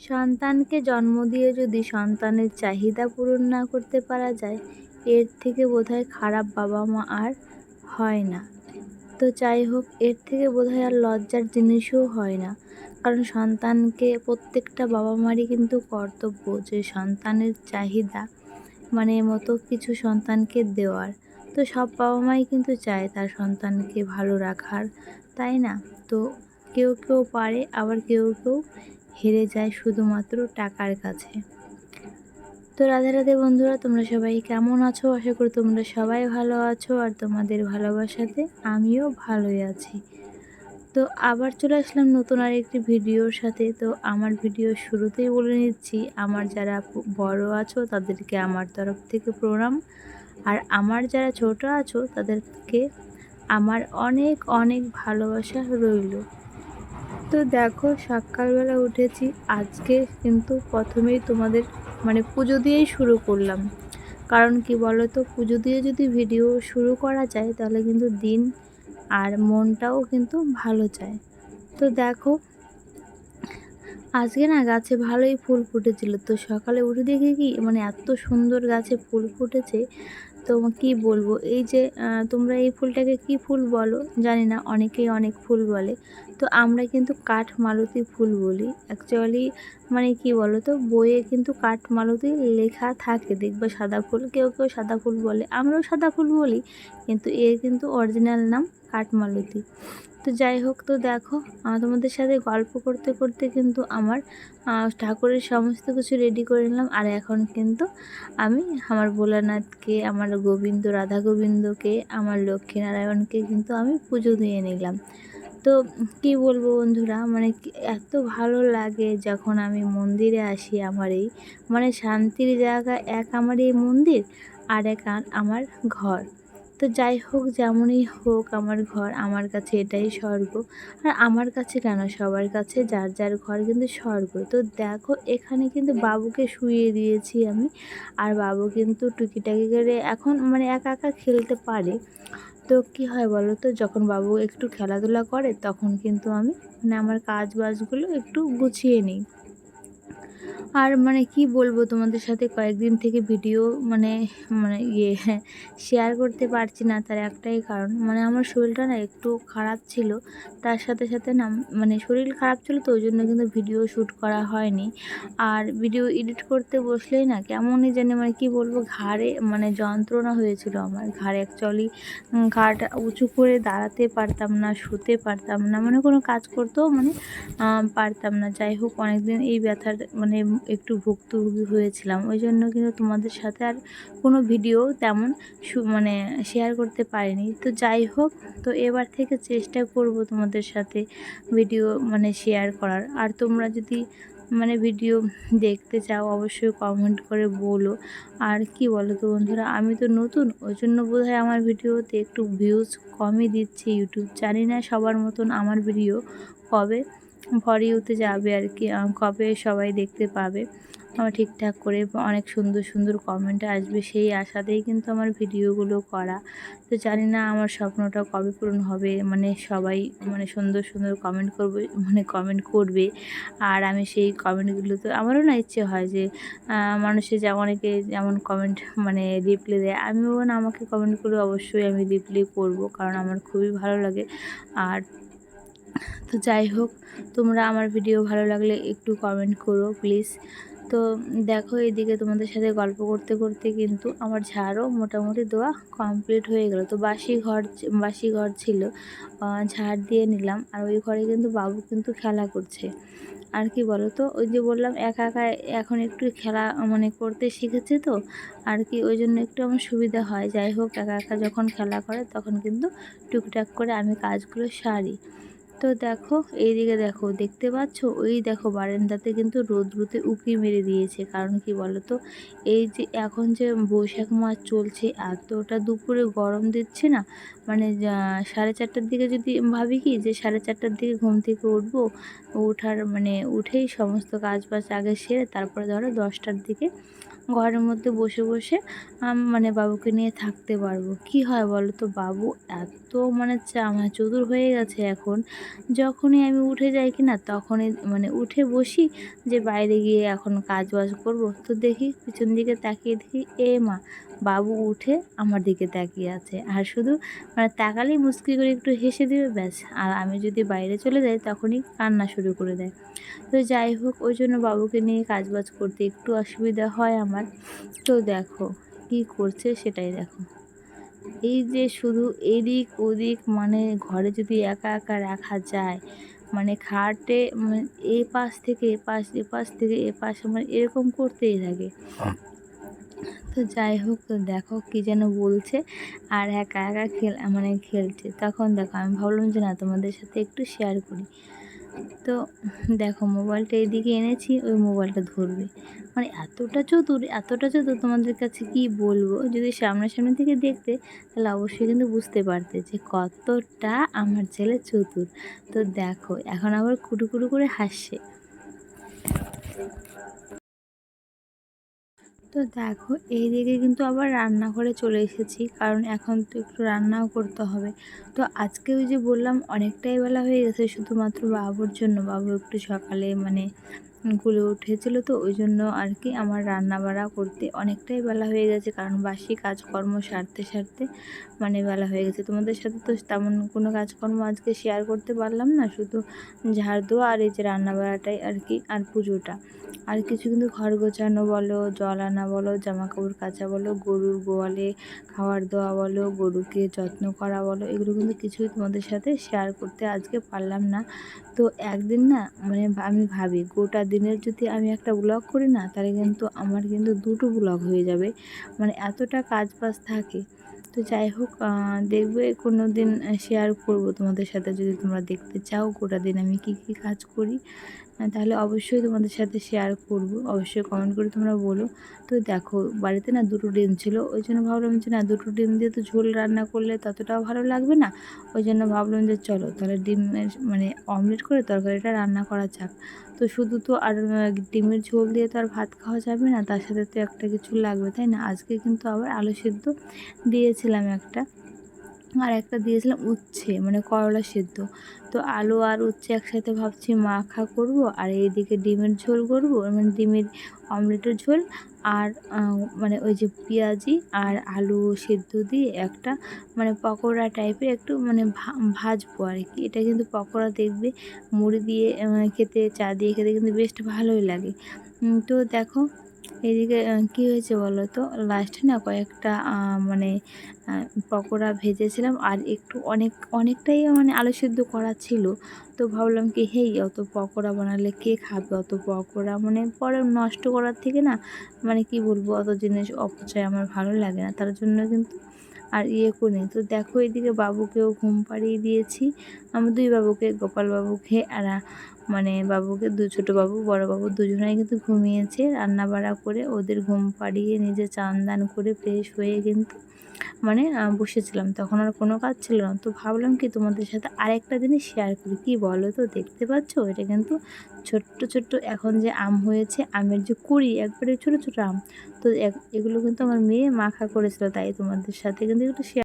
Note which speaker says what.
Speaker 1: সন্তানকে জন্ম দিয়ে যদি সন্তানের চাহিদা পূরণ না করতে পারা যায়, এর থেকে বোধহয় খারাপ বাবা মা আর হয় না। তো যাই হোক, এর থেকে বোধহয় আর লজ্জার জিনিসও হয় না। কারণ সন্তানকে প্রত্যেকটা বাবা মারই কিন্তু কর্তব্য যে সন্তানের চাহিদা মানে মতো কিছু সন্তানকে দেওয়ার। তো সব বাবা মাই কিন্তু চায় তার সন্তানকে ভালো রাখার, তাই না? তো কেউ কেউ পারে, আবার কেউ কেউ হেরে যায় শুধুমাত্র টাকার কাছে। তো রাধে রাধে বন্ধুরা, তোমরা সবাই কেমন আছো? আশা করি তোমরা সবাই ভালো আছো আর তোমাদের ভালোবাসাতে আমিও ভালোই আছি। তো আবার চলে আসলাম নতুন আর একটি ভিডিওর সাথে। তো আমার ভিডিও শুরুতেই বলে নিচ্ছি, আমার যারা বড় আছো তাদেরকে আমার তরফ থেকে প্রণাম। আর আমার যারা ছোট আছো তাদেরকে আমার অনেক অনেক ভালোবাসা রইল। তো দেখো, সকালবেলা উঠেছি। আজকে কিন্তু প্রথমেই তোমাদের মানে পুজো দিয়েই শুরু করলাম। কারণ কি বলো তো পুজো দিয়ে যদি ভিডিও শুরু করা যায়, তাহলে কিন্তু দিন আর মনটাও কিন্তু ভালো চায় তো দেখো, আজকে না গাছে ভালোই ফুল ফুটেছিল। তো সকালে উঠে দেখি কি মানে এত সুন্দর গাছে ফুল ফুটেছে। তো কি বলব, এই যে তোমরা এই ফুলটাকে কি ফুল বলো? জানি না, অনেকেই অনেক ফুল বলে। তো আমরা কিন্তু কাঠ মালতী ফুল বলি। অ্যাকচুয়ালি মানে কি বলো তো বইয়ে কিন্তু কাঠ মালতী লেখা থাকে। দেখবে সাদা ফুল কেউ কেউ সাদা ফুল বলে। আমরাও সাদা ফুল বলি, কিন্তু এর কিন্তু অরিজিনাল নাম কাঠমালতী। তো যাই হোক, তো দেখো তোমাদের সাথে গল্প করতে করতে কিন্তু আমার ঠাকুরের সমস্ত কিছু রেডি করে নিলাম। আর এখন কিন্তু আমি আমার ভোলানাথকে, আমার গোবিন্দ রাধা গোবিন্দকে আমার লক্ষ্মীনারায়ণকে কিন্তু আমি পুজো দিয়ে নিলাম। তো কি বলব বন্ধুরা? মানে এত ভালো লাগে যখন আমি মন্দিরে আসি আমার এই মানে শান্তির জায়গা, এক আমার এই মন্দির আর এক আমার ঘর। তো যাই হোক, যেমনই হোক আমার ঘর, আমার কাছে এটাই স্বর্গ। আর আমার কাছে কেন? সবার কাছে যার যার ঘর কিন্তু স্বর্গ। তো দেখো, এখানে কিন্তু বাবুকে শুয়ে দিয়েছি আমি। আর বাবু কিন্তু টুকিটাকি করে এখন মানে একা একা খেলতে পারে। তো কী হয় বলো তো? যখন বাবু একটু খেলাধুলা করে, তখন কিন্তু আমি মানে আমার কাজ বাজগুলো একটু গুছিয়ে নিই। আর মানে কি বলব তোমাদের সাথে কয়েকদিন থেকে ভিডিও মানে মানে ইয়ে শেয়ার করতে পারছি না তার একটাই কারণ। মানে আমার শরীরটা না একটু খারাপ ছিল, তার সাথে সাথে না মানে শরীর খারাপ ছিল তো ওই জন্য কিন্তু ভিডিও শ্যুট করা হয়নি। আর ভিডিও এডিট করতে বসলেই না কেমনই জানি মানে কি বলব, ঘাড়ে মানে যন্ত্রণা হয়েছিল আমার। ঘাড়ে অ্যাকচুয়ালি ঘাড়টা উঁচু করে দাঁড়াতে পারতাম না, শুতে পারতাম না মানে কোনো কাজ করতেও মানে পারতাম না। যাই হোক, অনেকদিন এই ব্যথার মানে একটু ভুক্তভোগী হয়েছিলাম। ওই জন্য কিন্তু তোমাদের সাথে আর কোনো ভিডিও তেমন মানে শেয়ার করতে পারিনি। তো যাই হোক, তো এবার থেকে চেষ্টা করব তোমাদের সাথে ভিডিও মানে শেয়ার করার। আর তোমরা যদি মানে ভিডিও দেখতে চাও, অবশ্যই কমেন্ট করে বলো। আর কি বলো তো বন্ধুরা, আমি তো নতুন, ওই জন্য বোধ আমার ভিডিওতে একটু ভিউজ কমই দিচ্ছে ইউটিউব জানি না সবার মতন আমার ভিডিও কবে ফর ইউতে যাবে আর কি কবে সবাই দেখতে পাবে। আমার ঠিকঠাক করে অনেক সুন্দর সুন্দর কমেন্ট আসবে, সেই আশাতেই কিন্তু আমার ভিডিওগুলো করা। তো জানি না আমার স্বপ্নটা কবে পূরণ হবে মানে সবাই মানে সুন্দর সুন্দর কমেন্ট করবে মানে কমেন্ট করবে। আর আমি সেই কমেন্টগুলো তো আমারও না ইচ্ছে হয় যে মানুষে যেমন অনেকে যেমন কমেন্ট মানে রিপ্লাই দেয়, আমিও না আমাকে কমেন্ট করে অবশ্যই আমি রিপ্লাই করব, কারণ আমার খুবই ভালো লাগে। আর তো যাই হোক, তোমরা আমার ভিডিও ভালো লাগলে একটু কমেন্ট করো প্লিজ তো দেখো এদিকে তোমাদের সাথে গল্প করতে করতে কিন্তু আমার ঝাড়ও মোটামুটি দেওয়া কমপ্লিট হয়ে গেল। তো বাসি ঘর বাসি ঘর ছিল ঝাড় দিয়ে নিলাম। আর ওই ঘরে কিন্তু বাবু কিন্তু খেলা করছে। আর কি বলো তো ওই যে বললাম, একা একা এখন একটু খেলা মানে করতে শিখেছে তো, আর কি ওই জন্য একটু আমার সুবিধা হয়। যাই হোক, একা একা যখন খেলা করে তখন কিন্তু টুকটাক করে আমি কাজগুলো সারি। তো দেখো, এইদিকে দেখো, দেখতে পাচ্ছ? ওই দেখো, বারান্দাতে কিন্তু রোদ্রুতে উকি মেরে দিয়েছে। কারণ কি বলো তো এই যে এখন যে বৈশাখ মাস চলছে এতটা দুপুরে গরম দিচ্ছে না মানে সাড়ে চারটার দিকে যদি ভাবি কি যে সাড়ে চারটার দিকে ঘুম থেকে উঠবো ওঠার মানে উঠেই সমস্ত কাজ বাজ আগে সেরে তারপরে ধরো দশটার দিকে ঘরের মধ্যে বসে বসে মানে বাবুকে নিয়ে থাকতে পারব। কি হয় বলো তো? বাবু এত মানে মানে চতুর হয়ে গেছে এখন। যখনই আমি উঠে যাই কি না তখনই মানে উঠে বসি যে বাইরে গিয়ে এখন কাজ বাজ করব। তো দেখি পিছন দিকে তাকিয়ে দেখি, এ মা বাবু উঠে আমার দিকে তাকিয়ে আছে। আর শুধু মানে তাকালেই মুস্কি করে একটু হেসে দিবে, ব্যাস। আর আমি যদি বাইরে চলে যাই, তখনই কান্না শুরু করে দেয়। তো যাই হোক, ওই জন্য বাবুকে নিয়ে কাজবাজ করতে একটু অসুবিধা হয় আমার। তো দেখো, কি করছে সেটাই দেখো। এই যে শুধু এদিক ওদিক মানে ঘরে যদি একা একা রাখা যায় মানে খাটে মানে এ পাশ থেকে এ পাশ এ পাশ থেকে এ পাশ মানে এরকম করতেই থাকে। তো যাই হোক দেখো কী যেন বলছে। আর একা একা খেল মানে খেলছে। তখন দেখো, আমি ভাবলাম যে না, তোমাদের সাথে একটু শেয়ার করি। তো দেখো মোবাইলটা এদিকে এনেছি, ওই মোবাইলটা ধরবে। মানে এতটা চতুর এতটা চতুর, তোমাদের কাছে কি বলব? যদি সামনাসামনি থেকে দেখতে, তাহলে অবশ্যই কিন্তু বুঝতে পারতে যে কতটা আমার ছেলে চতুর। তো দেখো, এখন আবার কুটু কুটু করে হাসছে। তো দেখো এই দিকে কিন্তু আবার রান্নাঘরে চলে এসেছি, কারণ এখন তো একটু রান্নাও করতে হবে। তো আজকে ওই যে বললাম, অনেকটাই বেলা হয়ে গেছে, শুধুমাত্র বাবুর জন্য। বাবু একটু সকালে মানে কুলে উঠেছিল তো, ওই জন্য আর কি আমার রান্না বাড়া করতে অনেকটাই বেলা হয়ে গেছে, কারণ বাসি কাজকর্ম সারতে সারতে মানে বেলা হয়ে গেছে। তোমাদের সাথে তো তেমন কোনো কাজকর্ম আজকে শেয়ার করতে পারলাম না, শুধু ঝাড় দেওয়া আর এই যে রান্না বাড়াটাই আর কি, আর পুজোটা। আর কিছু কিন্তু ঘর গোছানো বলো, জল আনা বলো জামা কাপড় কাচা বলো, গরুর গোয়ালে খাবার দেওয়া বলো, গরুকে যত্ন করা বলো, এগুলো কিন্তু কিছুই তোমাদের সাথে শেয়ার করতে আজকে পারলাম না। তো একদিন না মানে আমি ভাবি গোটা দিনের যদি আমি একটা ব্লগ করি না, তাহলে কিন্তু আমার কিন্তু দুটো ব্লগ হয়ে যাবে। মানে এতটা কাজ বাজ থাকে। তো যাই হোক দেখবে কোনো দিন শেয়ার করব তোমাদের সাথে যদি তোমরা দেখতে চাও গোটা দিন আমি কি কি কাজ করি। তাহলে অবশ্যই তোমাদের সাথে শেয়ার করব। অবশ্যই কমেন্ট করে তোমরা বলো। তো দেখো, বাড়িতে না দুটো ডিম ছিল, ওই জন্য ভাবলাম যে না, দুটো ডিম দিয়ে তো ঝোল রান্না করলে ততটাও ভালো লাগবে না। ওই জন্য ভাবলাম যে চলো, তাহলে ডিমের মানে অমলেট করে তরকারিটা রান্না করা যাক। তো শুধু তো আর ডিমের ঝোল দিয়ে তো আর ভাত খাওয়া যাবে না, তার সাথে তো একটা কিছু লাগবে, তাই না? আজকে কিন্তু আবার আলু সেদ্ধ দিয়েছিলাম একটা। আর একটা দিয়েছিলাম উচ্ছে মানে করলা সেদ্ধ। তো আলু আর উচ্ছে একসাথে ভাবছি মাখা করব, আর এইদিকে ডিমের ঝোল করব মানে ডিমের অমলেটের ঝোল আর মানে ওই যে পেঁয়াজি আর আলু সেদ্ধ দিয়ে একটা মানে পকোড়া টাইপের একটু মানে ভাজবো আর কি। এটা কিন্তু পকোড়া দেখবে, মুড়ি দিয়ে খেতে, চা দিয়ে খেতে কিন্তু বেশ ভালোই লাগে। তো দেখো এদিকে কি হয়েছে বলো তো? লাস্টে না কয়েকটা মানে পকোড়া ভেজেছিলাম আর একটু অনেক, অনেকটাই মানে আলু সিদ্ধ করা ছিল। তো ভাবলাম কি, হেই, অত পকোড়া বানালে কে খাবে? অত পকোড়া মানে পরে নষ্ট করার থেকে না মানে কি বলব, অত জিনিস অপচয় আমার ভালো লাগে না। তার জন্য কিন্তু আর ইয়ে করি তো দেখো এদিকে বাবুকেও ঘুম পাড়িয়ে দিয়েছি। আমি দুই বাবুকে, গোপাল বাবুকে আর মানে বাবুকে, দু ছোটো বাবু, বড় বাবু দুজনেই কিন্তু ঘুমিয়েছে। রান্নাবাড়া করে ওদের ঘুম পাড়িয়ে নিজে চান দান করে ফ্রেশ হয়ে কিন্তু মানে বসেছিলাম। তখন আর কোনো কাজ ছিল না। তো ভাবলাম কি তোমাদের সাথে আরেকটা জিনিস শেয়ার করি। কি বলো তো? দেখতে পাচ্ছ? এটা কিন্তু ছোট্ট ছোট্ট এখন যে আম হয়েছে, আমের যে কুড়ি, একবারে ছোটো ছোটো আম। তো এগুলো কিন্তু আমার মেয়ে মাখা করেছিল, তাই তোমাদের সাথে কিন্তু একটু শেয়ার